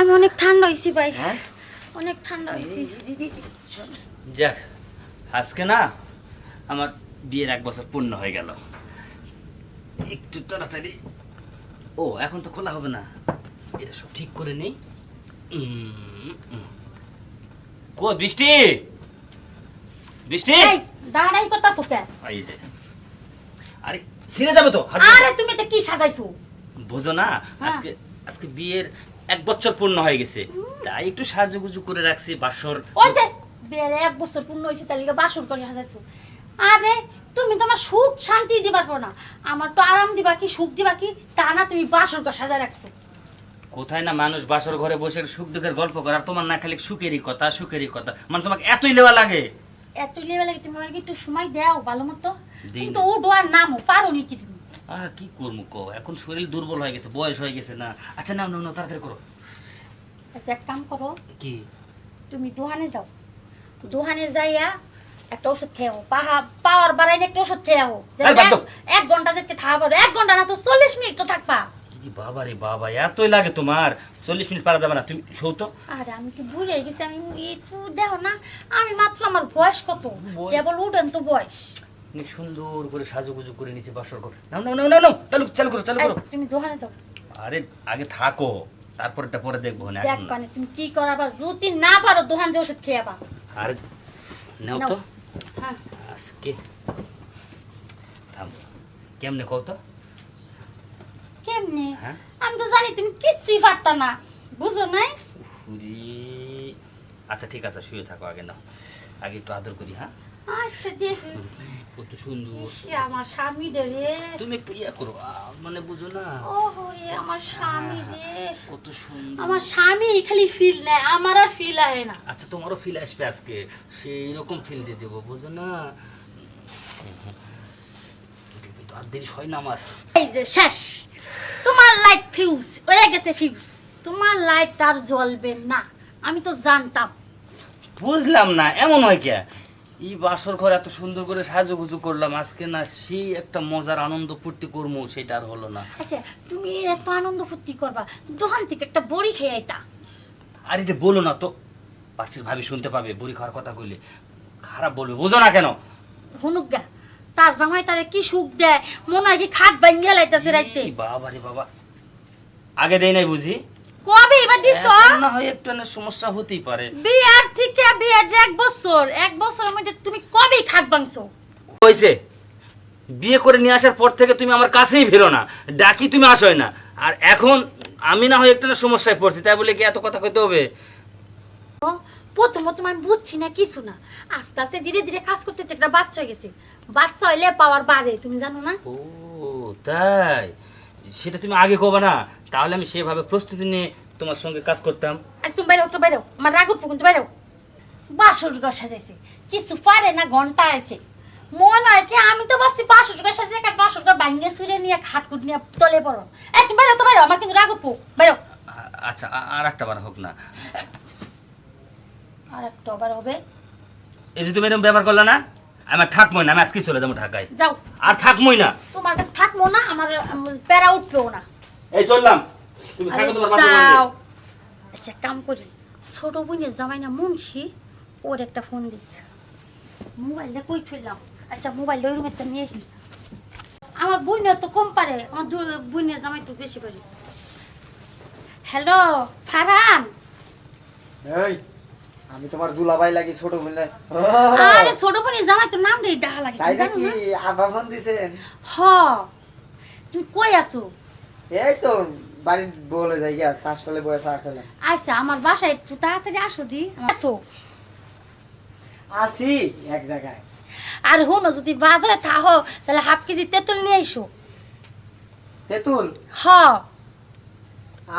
আমি অনেক ঠান্ডা হয়েছি ভাই। হ্যাঁ? অনেক ঠান্ডা হয়েছি যাক আজকে না আমার বিয়ের এক বছর পূর্ণ হয়ে গেল। একটু তাড়াতাড়ি। ও এখন তো খোলা হবে না। এটা সব ঠিক করে নেই। কো বৃষ্টি? বৃষ্টি? দাঁড়াই কথা যে। আরে ছিঁড়ে যাবে তো আরে তুমি তো কি সাজাইছো? বোঝো না হ্যাঁ। আজকে আজকে বিয়ের এক বছর পূর্ণ হয়ে গেছে। তাই একটু সাজুগুজু করে রাখছি বাসর। ওই যে বিয়ের এক বছর পূর্ণ হয়েছে তার লিগে বাসর করে সাজাইছো। আরে তুমি তো আমার সুখ শান্তি দিবার পারো না। আমার তো আরাম দিবা কি সুখ দিবা কি তা না তুমি বাসর করে সাজায় রাখছো। কোথায় না মানুষ বাসর ঘরে বসে সুখ দুঃখের গল্প করে আর তোমার না খালি সুখেরই কথা সুখেরই কথা। মানে তোমাকে এতই লেওয়া লাগে। এতই লেভেলে লাগে তুমি আমাকে একটু সময় দাও ভালো মতো। দিই তুমি তো উঠো আর নামো পারো নি কি তুমি। আর কি করব কো এখন শরীর দুর্বল হয়ে গেছে বয়স হয়ে গেছে না। আচ্ছা নাও নাও নাও তাড়াতাড়ি করো। আচ্ছা এক কাম করো। কি? তুমি দোহানে যাও। দোহানে যাইয়া একটা ওষুধ খেয়ে পাহা পাওয়ার বাড়াইলে একটা ওষুধ খেয়ে। এক ঘণ্টা যেতে থাকবা এক ঘণ্টা না তো চল্লিশ মিনিট তো থাকবা। বাবা রে বাবা এতই লাগে তোমার। চল্লিশ মিনিট পারা যাবে না। তুমি শো তো। আরে আমি কি ভুলে গেছি? আমি একটু দেখো না আমি মাত্র আমার বয়স কত? কেবল উঠেন তো বয়স। অনেক সুন্দর করে সাজুগুজু করে নিচে বাসর ঘর। নাও নাও নাও নাও নাও চালু চালু করো চালু করো। তুমি দোকানে যাও। আরে আগে থাকো তারপরটা পরে দেখব না দেখ পানে তুমি কি করাবা যদি না পারো দোকান যে ওষুধ খেয়ে আরে নাও নাও। তো হ্যাঁ। আজকে। থাম। কেমনে কও তো? কেমনে? হ্যাঁ? আমি তো জানি তুমি কিচ্ছুই পারতা না। বুঝো নাই? আচ্ছা ঠিক আছে শুয়ে থাকো আগে নাও। আগে একটু আদর করি হ্যাঁ? আচ্ছা দেখি কত সুন্দর। আমার স্বামী রে তুমি একটু ইয়া করো মানে বুঝো না। ও রে আমার স্বামী রে। কত সুন্দর। আমার স্বামী খালি ফিল নেয় আমার আর ফিল আহে না। আচ্ছা তোমারও ফিল আসবে আজকে। সেই রকম ফিল দিয়ে দেবো বুঝো না। আর দেরি হয় না আমার। এই যে শেষ। তোমার লাইট ফিউজ ওরে গেছে ফিউজ তোমার লাইট আর জ্বলবে না আমি তো জানতাম। বুঝলাম না এমন হয় কে? এই বাসর ঘর এত সুন্দর করে সাজুগুজু করলাম আজকে না সেই একটা মজার আনন্দ ফুর্তি করব সেটা আর হলো না। আচ্ছা তুমি এত আনন্দ ফুর্তি করবা দোকান থেকে একটা বড়ি খেয়ে আইতা। আর এটা বলো না তো। পাশের ভাবি শুনতে পাবে বুড়ি খাওয়ার কথা কইলে। খারাপ বলবে বুঝো না কেন? হুনুক গা তার জামাই তারে কি সুখ দেয় মনে হয় কি খাট ভাঙ্গিয়া লাইতাছে রাইতে। বাবা রে বাবা। আগে দেই নাই বুঝি? কবে? এবার দিছ না হয় একটু না সমস্যা হতেই পারে। বিয়ার থেকে বিয়ার যে এক বছর এক বছরের মধ্যে তুমি কবে খাট ভাঙছো? বিয়ে করে নিয়ে আসার পর থেকে তুমি আমার কাছেই ফেরো না। ডাকি তুমি আসোই না। আর এখন আমি না হয় একটা না সমস্যায় পড়ছি তাই বলে কি এত কথা কইতে হবে? প্রথম প্রথম আমি বুঝছি না কিছু না। আস্তে আস্তে ধীরে ধীরে কাজ করতে একটা বাচ্চা হয়ে গেছে। বাচ্চা হইলে পাওয়ার বাড়ে তুমি জানো না? ও তাই? সেটা তুমি আগে কবে না। তাহলে আমি সেভাবে প্রস্তুতি নিয়ে তোমার সঙ্গে কাজ করতাম। আর তুমি বাইরেও তো বাইরেও আমার রাগুর পুকুন তো বাইরেও বাসর ঘর সাজাইছে। কিছু পারে না ঘণ্টা আছে মনে হয় কি আমি তো ভাবছি বাসর ঘর সাজিয়ে একটা বাসর ঘর ভাঙিয়ে সুরে নিয়ে খাট খুট নিয়ে তলে পড়ো। এই তুমি বাইরেও তো বাইরেও আমার কিন্তু রাগুর পুক বাইরেও আ- আচ্ছা আর একটা বার হোক না। আর একটা বার হবে। এই যে তুমি এরকম ব্যবহার করলে না আমার থাকবোই না আমি আজকে চলে যাব ঢাকায়। যাও। আর থাকবোই না। তোমার কাছে থাকব না আমার প্যারা উঠবেও না। এই চললাম। তুমি থাকো তোমার যাও। আচ্ছা কাম করি। ছোট বোনের জামাই না মুন্সি ওর একটা ফোন দিই। মোবাইলটা কই ছুইলাম আচ্ছা মোবাইলটা ওই রুমের নিয়ে আসি। আমার বোনের তো কম পারে আমার বোনের জামাই তো বেশি পারে। হ্যালো ফারহান? এই আমি তোমার দুলাভাই লাগি ছোট বলে আরে ছোট বোনের জামাই তো নাম রে ডাহা লাগে তাই না? আব্বা ফোন দিছেন? হ। তুমি কই আছো? এই তো বাড়ির বলে যাই গিয়া শ্বাসতলে বয়ে চা খেলাম। আচ্ছা আমার বাসায় একটু তাড়াতাড়ি আসো দি আসো। আসি এক জায়গায়। আর হনো যদি বাজারে থাকো তাহলে হাফ কেজি তেঁতুল নিয়ে আইসো। তেঁতুল? হ।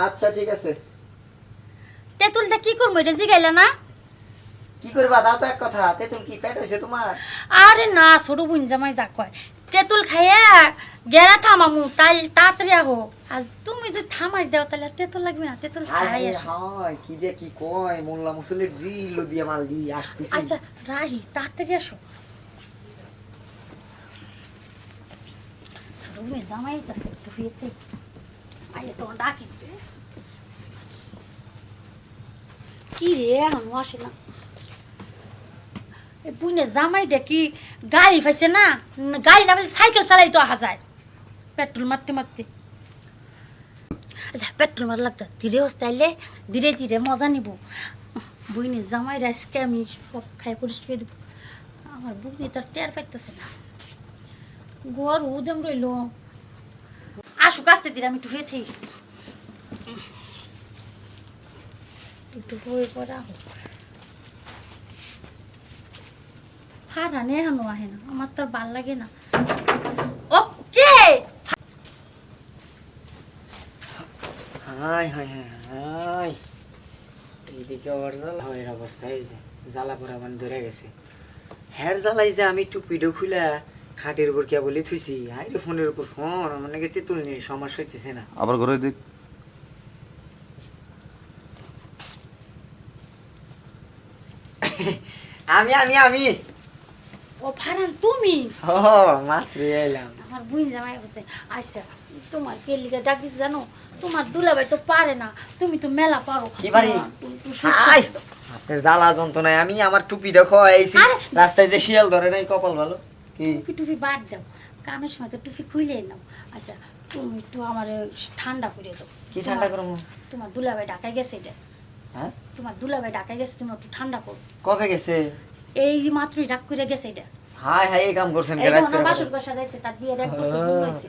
আচ্ছা ঠিক আছে। তেঁতুলটা কি করব এটা জিগাইলা না? কি করবা? তাও তো এক কথা তেঁতুল কি পেট হয়েছে তোমার? আরে না ছোট বোন জামাই যা কয়। তেঁতুল খাইয়া গেলা থামামু তাই তাড়াতাড়ি আহো। আর তুমি যদি থামাই দাও তাহলে আর তেঁতুল লাগবে না তেঁতুল ছাড়াই আসো। হয় কি দিয়ে কি কয় মোল্লা মুসলির জিল দিয়ে মাল দিয়ে আসতেছি। আচ্ছা রাহি তাড়াতাড়ি আসো। ছোট জামাই আছে একটু ফিরতে। আইয়ে তোমার ডাকি। কি রে এখন আসে না। এই জামাইটা কি গাড়ি পাইছে না গাড়ি না সাইকেল চালাই তো আসা যায়। পেট্রোল মারতে মারতে। আচ্ছা পেট্রোল মার লাগতো। ধীরে হস্তাইলে ধীরে ধীরে মজা নিব। বুইনে জামাই রাইসকে আমি সব খাই পরিষ্কার দেবো। আমার বুকনি তার টের পাইতেছে না। গোয়ার উদম রইল। আসুক, আসতে দিন আমি একটু থাকি। হয়ে পড়া হোক। ফারানে এখনও আহে না। আমার তো ভালো লাগে না। ওকে! হাই হাই হাই এইদিকে ওর জ্বালা। হয় অবস্থা যে জ্বালা পড়া মানে ধরে গেছে। হ্যার জ্বালাই যে আমি টুপিটা খুলে খাটের উপর কে বলি থুইছি। হাই রে ফোনের উপর ফোন মানে কে তেতুল নিয়ে সমস্যা হইতেছে না। আবার ঘরে দেখ। আমি আমি আমি। ও ফারান তুমি? ও মাত্র এলাম। আমার বুইন জামাই বসে আচ্ছা তোমার কে লিগে ডাক জানো? তোমার দুলাভাই তো পারে না তুমি তো মেলা পারো। কি পারি? আই আপনার জ্বালা যন্ত্রণায় আমি আমার টুপিটা খোয়াইছি। আরে! রাস্তায় যে শিয়াল ধরে নাই কপাল ভালো? কি? টুপি টুপি বাদ দাও। কামের সময় তো টুপি খুলে নাও। আচ্ছা তুমি একটু আমার ঠান্ডা করে দাও। কি ঠান্ডা তোমার- করব? তোমার দুলাভাই ঢাকায় গেছে এটা? হ্যাঁ? তোমার দুলাভাই ঢাকায় গেছে তুমি একটু ঠান্ডা করো। কবে গেছে? এই যে মাত্রই ডাক করে গেছে এটা। হাই হাই এই কাম করছেন এই তখন করে বাসর বসে? ঘর তার বিয়ের এক বছর পূর্ণ হয়েছে।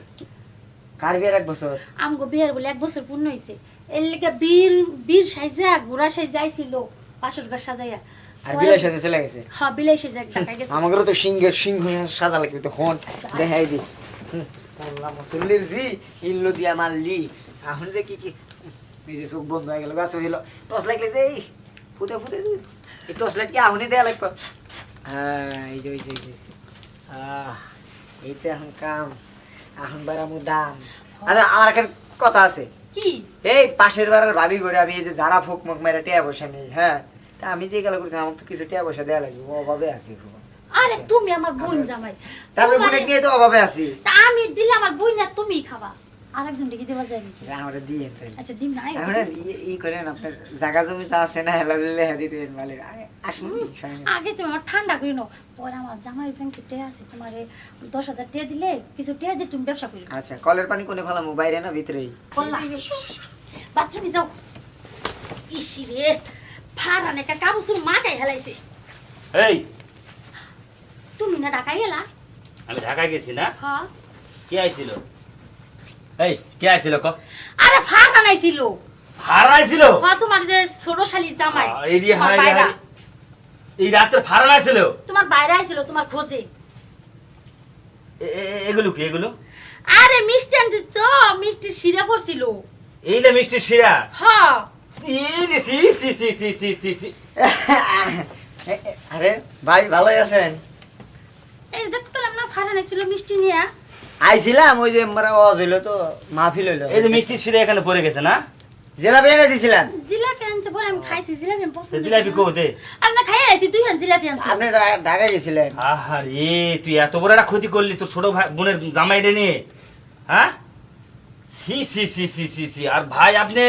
কার বিয়ের এক বছর? আমগো বিয়ের বলে এক বছর পূর্ণ হয়েছে। এর লেগে বীর বীর সাইজা ঘোড়া সাইজা আইছিল বাসর ঘর সাজাইয়া। আর বিলের সাথে চলে গেছে? হ্যাঁ বিলাই সাইজা ঢাকায় গেছে। আমাদেরও তো সিংহের সিংহ সাদা লাগবে তো হন দেখাই দি। আল্লাহ মুসল্লির জি হিল্লো দিয়া মারলি। এখন যে কি কি এই যে চোখ বন্ধ হয়ে গেল গাছ হইল। টর্চ লাগলে যে এই। ফুটে ফুটে দি। এই টর্চ কি আহুনি দেয়া লাগবে? হ্যাঁ এই যে এই যে এই তো এখন কাম। এখন বারামু দাম আচ্ছা আমার একটা কথা আছে। কি? এই পাশের বাড়ার ভাবি করে আমি এই যে যারা ফুক মুখ মেরে টিয়া পয়সা নেই হ্যাঁ? তা আমি যে গেলে করছি আমার তো কিছু টিয়া পয়সা দেওয়া লাগবে ও অভাবে আছি। আরে তুমি আমার বোন জামাই। তারপরে তোমারে- বুনে নিয়ে তো অভাবে আছি। তা আমি দিলে আমার বোন না তুমি খাবা। আরেকজন ডেকে দেওয়া যায় নাকি? আমরা দিয়ে দেন। আচ্ছা দিন নাই। এখন ই- ই করেন আপনার জায়গা জমি যা আছে না হেলা দিলে হ্যাঁ দিতে মালিক আসুন আগে তুমি আমার ঠান্ডা করে নাও পরে আমার জামাই ব্যাংকে টেয়া আছে তোমার দশ হাজার টিয়া দিলে কিছু টিয়া দিয়ে তুমি ব্যবসা করবে আচ্ছা কলের পানি কোনে ফেলাম? বাইরে না ভিতরেই? বাথরুমে যাও। ইসি রে ফারান একটা কাবুসুর হেলাইছে। এই! তুমি না ঢাকায় গেলা আমি ঢাকায় গেছি না? হ্যাঁ। কে আইছিল? এই কে আইছিল ক? আরে ফারান আইছিল হারাইছিল হ্যাঁ তোমার যে ছোট শালি জামাই এই দিয়ে হারাই এই রাত্রে ফারান আইছিল তোমার বাইরে আইছিল তোমার খোঁজে। এ- এ- এগুলো কি এগুলো? আরে মিষ্টি আনতে তো মিষ্টি শিরা পড়ছিল। এইলে মিষ্টি শিরা? হ্যাঁ ই সি সি সি সি সি সি সি আরে ভাই ভালোই আছেন? এই দেখতে পেলাম না ফারান আইছিল মিষ্টি নিয়ে। আইছিলাম ওই যে আমরা অজ হইল তো মাহফিল হইল। এই যে মিষ্টি শিরা এখানে পড়ে গেছে না? জেলাপি এনে দিছিলাম জিলাপি আনছে বলে আমি খাইছি জিলাপি আমি পছন্দ জিলাপি কো দে? আমি না খাইয়ে আইছি তুই আন জিলাপি আনছিস আপনি ঢা- ঢাকায় গেছিলেন। আহারে তুই এত বড় একটা ক্ষতি করলি তোর ছোট ভাই বোনের জামাই রে নিয়ে হ্যাঁ? সি সি সি সি সি সি আর ভাই আপনি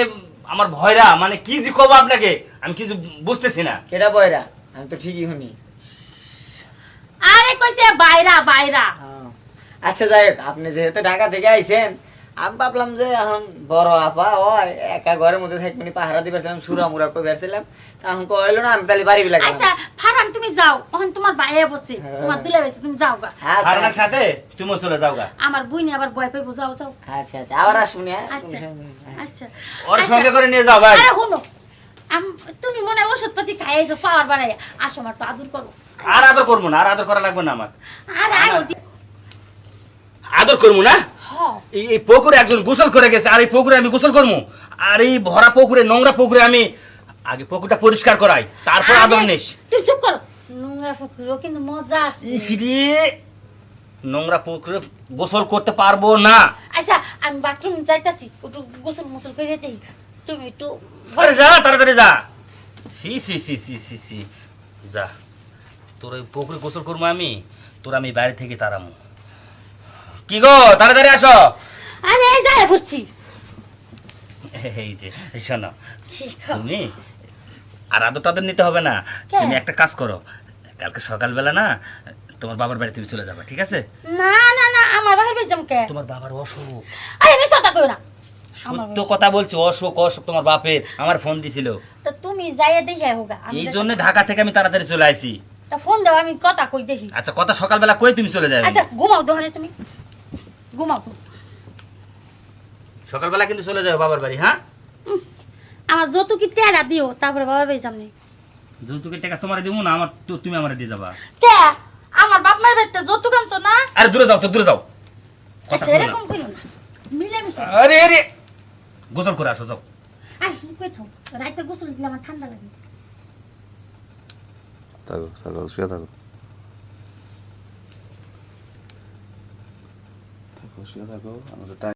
আমার ভয়রা মানে কি যে কব আপনাকে? আমি কিছু বুঝতেছি না। কেটা ভয়রা? আমি তো ঠিকই শুনি। আরে কইছে বাইরা বাইরা। হ্যাঁ। আচ্ছা যাই হোক আপনি যেহেতু ঢাকা থেকে আইছেন আমি ভাবলাম যে এখন বড় আপা হয় একা ঘরের মধ্যে থাকি মানে পাহারা দিবার ছিলাম সুরা মুরা করে বেরছিলাম তা এখন কইলো না আমি তাহলে বাড়ি লাগলাম আচ্ছা ফারান তুমি যাও ওখানে তোমার বাইরে বসে হ্যাঁ। তোমার দুলা বেশি তুমি যাও গা। আচ্ছা। হারানোর সাথে? তুমিও চলে যাও গা। আমার বইনি আবার বয় পেয়ে যাও যাও। আচ্ছা আচ্ছা আবার আসুন হ্যাঁ? আচ্ছা আচ্ছা। ওর আচ্ছা। সঙ্গে করে নিয়ে যাও ভাই। আরে শুনো আম- তুমি মনে হয় ওষুধ পাতি খাইয়েছো পাওয়ার বাড়াই আসো আমার তো আদর করো। আর আদর করব না আর আদর করা লাগবে না আমার। আর আয় আদর করব না? এই এই পুকুরে একজন গোসল করে গেছে আর এই পুকুরে আমি গোসল করব আর এই ভরা পুকুরে নোংরা পুকুরে আমি আগে পুকুরটা পরিষ্কার করাই তারপর আদর নিস। তুমি চুপ করো। নোংরা ফুকুরো কিন্তু মজা আছে। নোংরা পুকুরে গোসল করতে পারব না। আচ্ছা আমি বাথরুম যাইতাছি একটু গোসল মুসল করে দেই তুমি একটু আরে যা তাড়াতাড়ি যা। সি সি সি সি সি সি যা তোর ওই পুকুরে গোসল করব আমি তোর আমি বাইরে থেকে তাড়ামো। কি গো তাড়াতাড়ি আসো। আরে এই যাই পড়ছি এই যে শোনো তুমি আর আদর টাদর নিতে হবে না। তুমি একটা কাজ করো কালকে সকালবেলা না তোমার বাবার বাড়ি তুমি চলে যাবে ঠিক আছে? না না না আমার বাহির বেজম কে? তোমার বাবার অসুখ। আরে আমি সাদা কই না। সত্য কথা বলছি অসুখ অসুখ তোমার বাপের আমার ফোন দিছিল। তো তুমি যাইয়া দেখে হোগা এই জন্য ঢাকা থেকে আমি তাড়াতাড়ি চলে আসি তা ফোন দাও আমি কথা কই দেখি। আচ্ছা কথা সকালবেলা কই তুমি চলে যাবে? আচ্ছা ঘুমাও দোকানে তুমি। ঘুমাও সকালবেলা কিন্তু চলে যাবে বাবার বাড়ি হ্যাঁ? আমার যত কি টেরা দিও তারপরে বাবার বাড়ি সামনে যৌতুকের টাকা তোমার দিব না আমার তো তুমি আমার দিয়ে যাবা। কে? আমার বাপ মায়ের বাড়িতে যত কাঞ্চ না? আরে দূরে যাও তো দূরে যাও। কথা বলো না। না। মিলে আরে আরে। গোসল করে আসো যাও। আর কই থাও? রাইতে গোসল দিলে আমার ঠান্ডা লাগে। থাকো থাকো শুয়ে থাকো। থাকো শুয়ে থাকো আমাদের টাইম